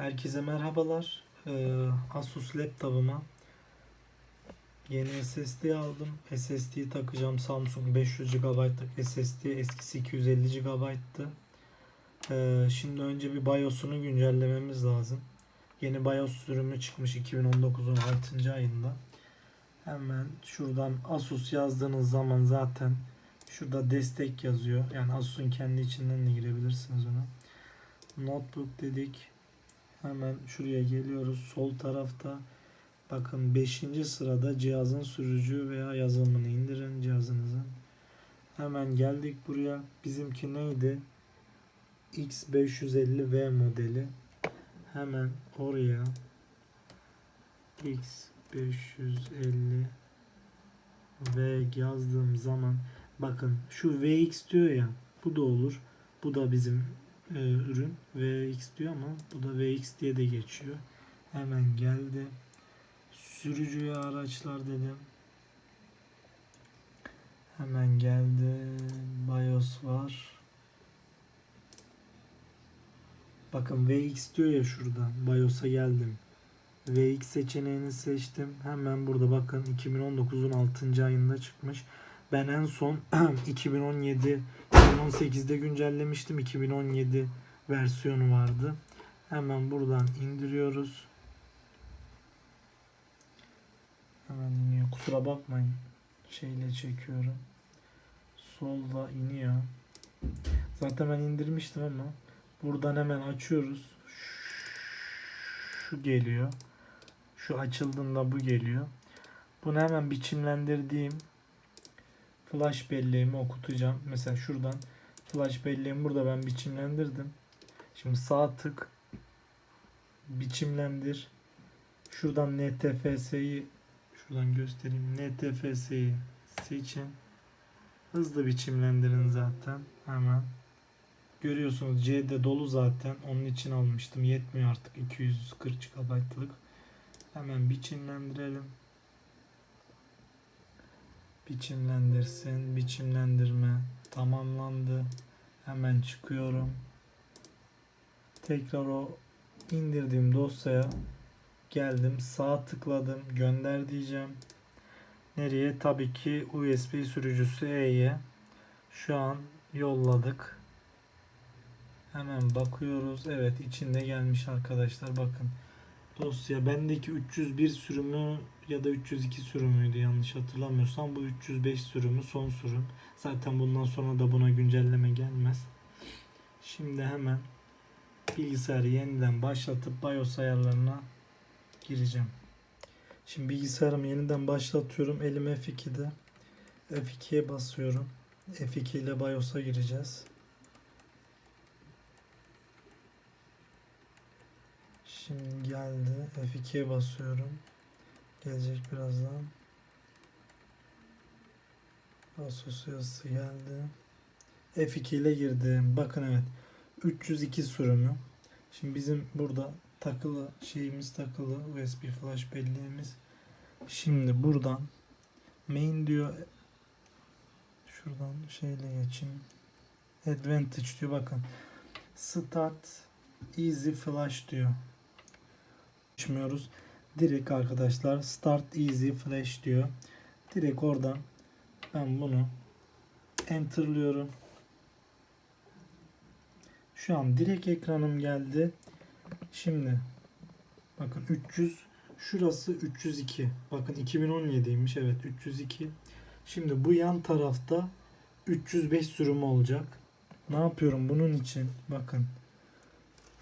Herkese merhabalar. Ee, Asus laptop'ıma yeni SSD aldım. SSD'yi takacağım. Samsung 500 GB'lık SSD. Eskisi 250 GB'tı. Ee, şimdi önce bir BIOS'unu güncellememiz lazım. Yeni BIOS sürümü çıkmış 2019'un 6. ayında. Hemen şuradan Asus yazdığınız zaman zaten şurada destek yazıyor. Yani Asus'un kendi içinden de girebilirsiniz ona. Notebook dedik. Hemen şuraya geliyoruz. Sol tarafta bakın 5. sırada cihazın sürücü veya yazılımını indirin cihazınızın. Hemen geldik buraya. Bizimki neydi? X550V modeli. Hemen oraya X550 V yazdığım zaman bakın şu VX diyor ya bu da olur. Bu da bizim e, ürün VX diyor ama bu da VX diye de geçiyor. Hemen geldi. Sürücüye araçlar dedim. Hemen geldi. BIOS var. Bakın VX diyor ya şurada. BIOS'a geldim. VX seçeneğini seçtim. Hemen burada bakın 2019'un 6. ayında çıkmış. Ben en son 2017 2018'de güncellemiştim. 2017 versiyonu vardı. Hemen buradan indiriyoruz. Hemen iniyor. Kusura bakmayın. Şeyle çekiyorum. Solda iniyor. Zaten ben indirmiştim ama buradan hemen açıyoruz. Şu geliyor. Şu açıldığında bu geliyor. Bunu hemen biçimlendirdiğim flash belleğimi okutacağım. Mesela şuradan flash belleğimi burada ben biçimlendirdim. Şimdi sağ tık biçimlendir. Şuradan NTFS'yi şuradan göstereyim. NTFS'yi seçin. Hızlı biçimlendirin zaten. Hemen. Görüyorsunuz C'de dolu zaten. Onun için almıştım. Yetmiyor artık 240 GB'lık. Hemen biçimlendirelim biçimlendirsin. Biçimlendirme tamamlandı. Hemen çıkıyorum. Tekrar o indirdiğim dosyaya geldim. Sağ tıkladım. Gönder diyeceğim. Nereye? Tabii ki USB sürücüsü E'ye. Şu an yolladık. Hemen bakıyoruz. Evet içinde gelmiş arkadaşlar. Bakın dosya bendeki 301 sürümü ya da 302 sürümüydü yanlış hatırlamıyorsam bu 305 sürümü son sürüm. Zaten bundan sonra da buna güncelleme gelmez. Şimdi hemen bilgisayarı yeniden başlatıp BIOS ayarlarına gireceğim. Şimdi bilgisayarımı yeniden başlatıyorum. Elim F2'de. F2'ye basıyorum. F2 ile BIOS'a gireceğiz. Şimdi geldi. F2'ye basıyorum. Gelecek birazdan. Asus yazısı geldi. F2 ile girdim. Bakın evet. 302 sürümü. Şimdi bizim burada takılı şeyimiz takılı. USB flash belleğimiz. Şimdi buradan main diyor. Şuradan şeyle geçeyim. Advantage diyor bakın. Start Easy Flash diyor. Açmıyoruz. Direkt arkadaşlar Start Easy Flash diyor. Direkt oradan ben bunu enterlıyorum. Şu an direkt ekranım geldi. Şimdi bakın 300 şurası 302. Bakın 2017'ymiş evet 302. Şimdi bu yan tarafta 305 sürümü olacak. Ne yapıyorum bunun için? Bakın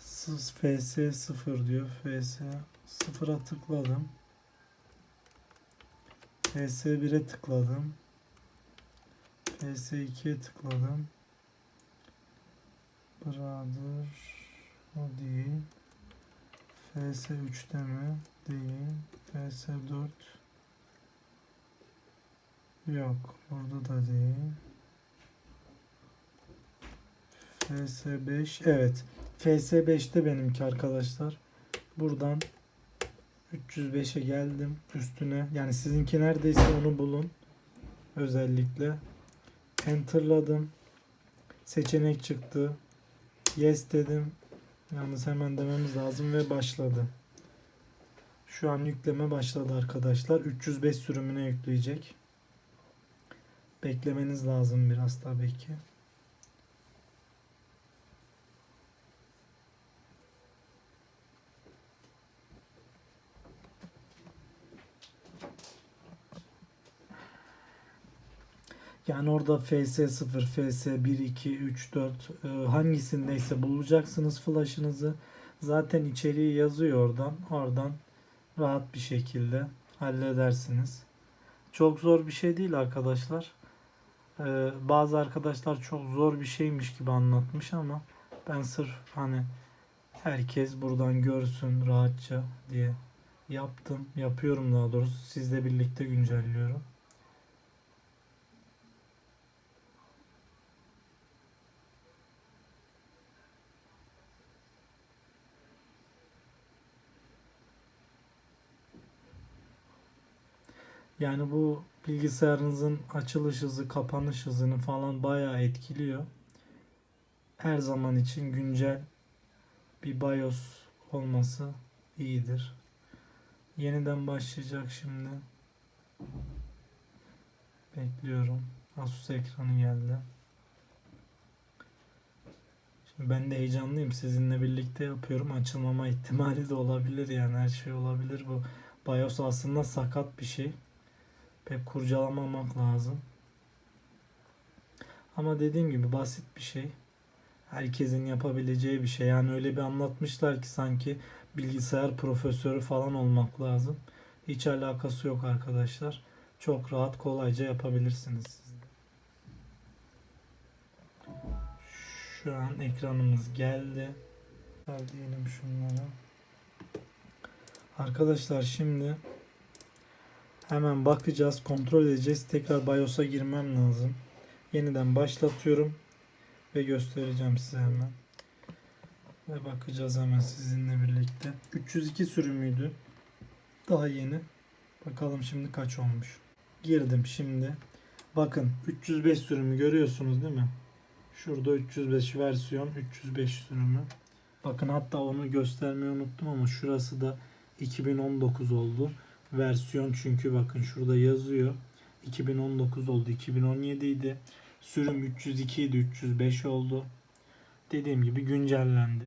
FS0 diyor. FS 0'a tıkladım. FS1'e tıkladım. FS2'ye tıkladım. Brother o değil. FS3'te mi? Değil. FS4 Yok. Burada da değil. FS5 Evet. FS5'te benimki arkadaşlar. Buradan 305'e geldim üstüne. Yani sizinki neredeyse onu bulun. Özellikle. Enter'ladım. Seçenek çıktı. Yes dedim. Yalnız hemen dememiz lazım ve başladı. Şu an yükleme başladı arkadaşlar. 305 sürümüne yükleyecek. Beklemeniz lazım biraz tabii ki. Yani orada FS0, FS1, 2, 3, 4 e, hangisindeyse bulacaksınız flash'ınızı. Zaten içeriği yazıyor oradan. Oradan rahat bir şekilde halledersiniz. Çok zor bir şey değil arkadaşlar. Ee, bazı arkadaşlar çok zor bir şeymiş gibi anlatmış ama ben sırf hani herkes buradan görsün rahatça diye yaptım. Yapıyorum daha doğrusu. Sizle birlikte güncelliyorum. Yani bu bilgisayarınızın açılış hızı, kapanış hızını falan bayağı etkiliyor. Her zaman için güncel bir BIOS olması iyidir. Yeniden başlayacak şimdi. Bekliyorum. Asus ekranı geldi. Şimdi ben de heyecanlıyım. Sizinle birlikte yapıyorum. Açılmama ihtimali de olabilir yani her şey olabilir. Bu BIOS aslında sakat bir şey pek kurcalamamak lazım. Ama dediğim gibi basit bir şey. Herkesin yapabileceği bir şey. Yani öyle bir anlatmışlar ki sanki bilgisayar profesörü falan olmak lazım. Hiç alakası yok arkadaşlar. Çok rahat kolayca yapabilirsiniz. Şu an ekranımız geldi. Diyelim şunları. Arkadaşlar şimdi Hemen bakacağız, kontrol edeceğiz. Tekrar BIOS'a girmem lazım. Yeniden başlatıyorum ve göstereceğim size hemen. Ve bakacağız hemen sizinle birlikte. 302 sürümüydü. Daha yeni. Bakalım şimdi kaç olmuş. Girdim şimdi. Bakın 305 sürümü görüyorsunuz değil mi? Şurada 305 versiyon 305 sürümü. Bakın hatta onu göstermeyi unuttum ama şurası da 2019 oldu versiyon çünkü bakın şurada yazıyor. 2019 oldu. 2017 idi. Sürüm 302 idi. 305 oldu. Dediğim gibi güncellendi.